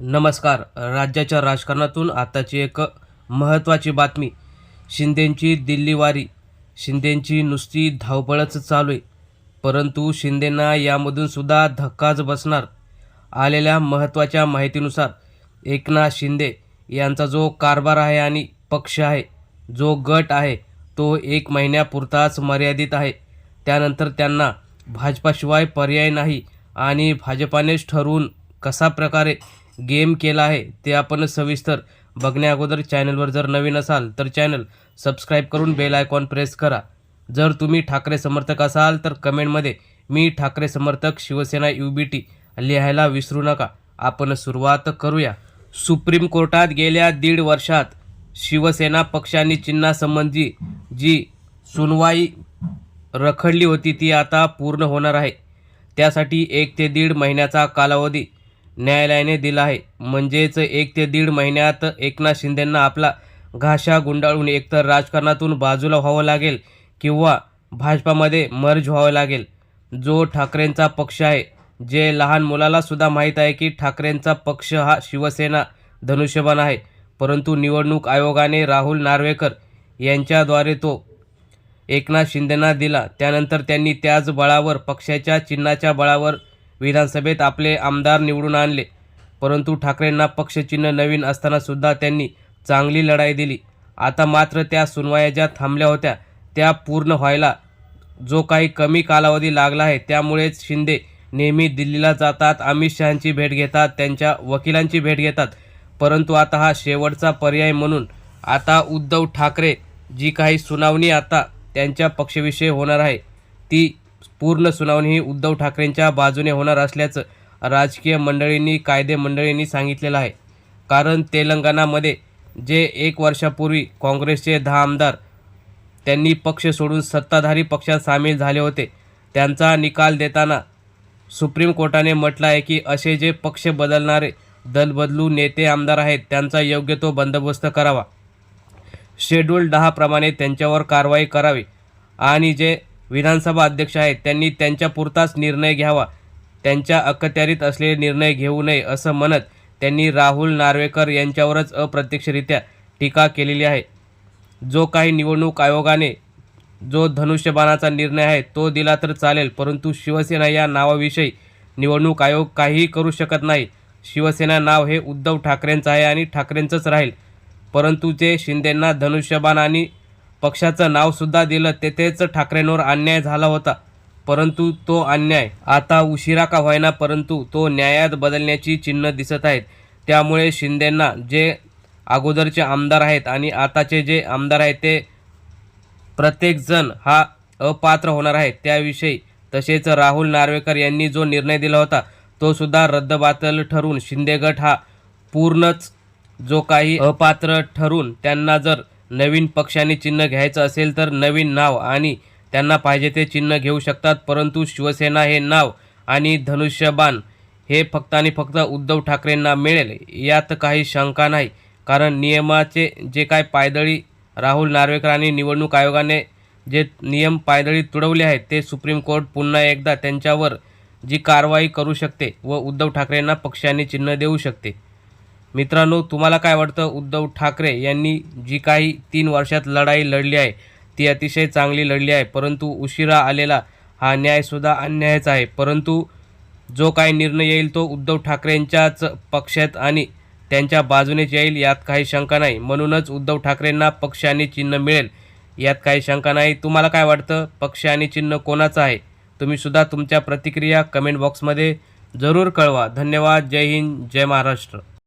नमस्कार. राज्याच्या राजकारणातून आताची एक महत्त्वाची बातमी. शिंदेंची दिल्लीवारी शिंदेंची नुसती धावपळच चालू आहे. परंतु शिंदेंना यामधून सुद्धा धक्काच बसणार. आलेल्या महत्त्वाच्या माहितीनुसार एकनाथ शिंदे यांचा जो कारभार आहे आणि पक्ष आहे जो गट आहे तो एक महिन्यापुरताच मर्यादित आहे. त्यानंतर त्यांना भाजपाशिवाय पर्याय नाही आणि भाजपानेच ठरवून कसा प्रकारे गेम केला आहे ते आपण सविस्तर बघण्या अगोदर चॅनलवर जर नवीन असाल तर चॅनल सबस्क्राईब करून बेल आयकॉन प्रेस करा. जर तुम्ही ठाकरे समर्थक असाल तर कमेंटमध्ये मी ठाकरे समर्थक शिवसेना यू बी टी लिहायला विसरू नका. आपण सुरुवात करूया. सुप्रीम कोर्टात गेल्या दीड वर्षात शिवसेना पक्षांनी चिन्हासंबंधी जी सुनवाई रखडली होती ती आता पूर्ण होणार आहे. त्यासाठी एक ते दीड महिन्याचा कालावधी न्यायालयाने दिला आहे. म्हणजेच एक ते दीड महिन्यात एकनाथ शिंदेंना आपला घाशा गुंडाळून एकतर राजकारणातून बाजूला व्हावं लागेल किंवा भाजपामध्ये मर्ज व्हावं लागेल. जो ठाकरेंचा पक्ष आहे जे लहान मुलाला सुद्धा माहीत आहे की ठाकरेंचा पक्ष हा शिवसेना धनुष्यबाण आहे. परंतु निवडणूक आयोगाने राहुल नार्वेकर यांच्याद्वारे तो एकनाथ शिंदेंना दिला. त्यानंतर त्यांनी त्याच बळावर पक्षाच्या चिन्हाच्या बळावर विधानसभेत आपले आमदार निवडून आणले. परंतु ठाकरेंना पक्षचिन्ह नवीन असतानासुद्धा त्यांनी चांगली लढाई दिली. आता मात्र त्या सुनवाया ज्या थांबल्या होत्या त्या पूर्ण व्हायला जो काही कमी कालावधी लागला आहे त्यामुळेच शिंदे नेहमी दिल्लीला जातात अमित शहांची भेट घेतात त्यांच्या वकिलांची भेट घेतात. परंतु आता हा शेवटचा पर्याय म्हणून आता उद्धव ठाकरे जी काही सुनावणी आता त्यांच्या पक्षविषयी होणार आहे ती पूर्ण सुनावणी ही उद्धव ठाकरेंच्या बाजूने होणार असल्याचं राजकीय मंडळींनी कायदे मंडळींनी सांगितलेलं आहे. कारण तेलंगणामध्ये जे एक वर्षापूर्वी काँग्रेसचे दहा आमदार त्यांनी पक्ष सोडून सत्ताधारी पक्षात सामील झाले होते. त्यांचा निकाल देताना सुप्रीम कोर्टाने म्हटलं आहे की असे जे पक्ष बदलणारे दलबदलू नेते आमदार आहेत त्यांचा योग्य तो बंदोबस्त करावा. शेड्यूल दहाप्रमाणे त्यांच्यावर कारवाई करावी आणि जे विधानसभा अध्यक्ष आहेत. त्यांनी त्यांच्यापुरताच निर्णय घ्यावा. त्यांच्या अखत्यारीत असलेले निर्णय घेऊ नये असं म्हणत त्यांनी राहुल नार्वेकर यांच्यावरच अप्रत्यक्षरित्या टीका केलेली आहे. जो काही निवडणूक आयोगाने जो धनुष्यबाणाचा निर्णय आहे तो दिला तर चालेल परंतु शिवसेना या नावाविषयी निवडणूक आयोग काहीही करू शकत नाही. शिवसेना नाव हे उद्धव ठाकरेंचं आहे आणि ठाकरेंचंच राहील. परंतु जे शिंदेंना धनुष्यबाण आणि पक्षाचं नावसुद्धा दिलं तेथेच ठाकरेंवर अन्याय झाला होता. परंतु तो अन्याय आता उशिरा का होईना परंतु तो न्यायात बदलण्याची चिन्ह दिसत आहेत. त्यामुळे शिंदेंना जे अगोदरचे आमदार आहेत आणि आताचे जे आमदार आहेत ते प्रत्येकजण हा अपात्र होणार आहे त्याविषयी तसेच राहुल नार्वेकर यांनी जो निर्णय दिला होता तो सुद्धा रद्दबातल ठरून शिंदे गट हा पूर्णच जो काही अपात्र ठरून त्यांना जर नवीन पक्षाने चिन्ह घ्यायचं असेल तर नवीन नाव आणि त्यांना पाहिजे ते चिन्ह घेऊ शकतात. परंतु शिवसेना हे नाव आणि धनुष्यबाण हे फक्त आणि फक्त उद्धव ठाकरेंना मिळेल यात काही शंका नाही. कारण नियमाचे जे काय पायदळी राहुल नार्वेकर आणि निवडणूक आयोगाने जे नियम पायदळी तुडवले आहेत ते सुप्रीम कोर्ट पुन्हा एकदा त्यांच्यावर जी कारवाई करू शकते व उद्धव ठाकरेंना पक्षाने चिन्ह देऊ शकते. मित्रांनो तुम्हाला काय वाटतं? उद्धव ठाकरे यांनी जी काही तीन वर्षात लढाई लढली आहे ती अतिशय चांगली लढली आहे. परंतु उशिरा आलेला हा न्यायसुद्धा अन्यायच आहे. परंतु जो काही निर्णय येईल तो उद्धव ठाकरेंच्याच पक्षात आणि त्यांच्या बाजूनेच येईल यात काही शंका नाही. म्हणूनच उद्धव ठाकरेंना पक्ष आणि चिन्ह मिळेल यात काही शंका नाही. तुम्हाला काय वाटतं? पक्ष आणि चिन्ह कोणाचं आहे? तुम्हीसुद्धा तुमच्या प्रतिक्रिया कमेंट बॉक्समध्ये जरूर कळवा. धन्यवाद. जय हिंद. जय महाराष्ट्र.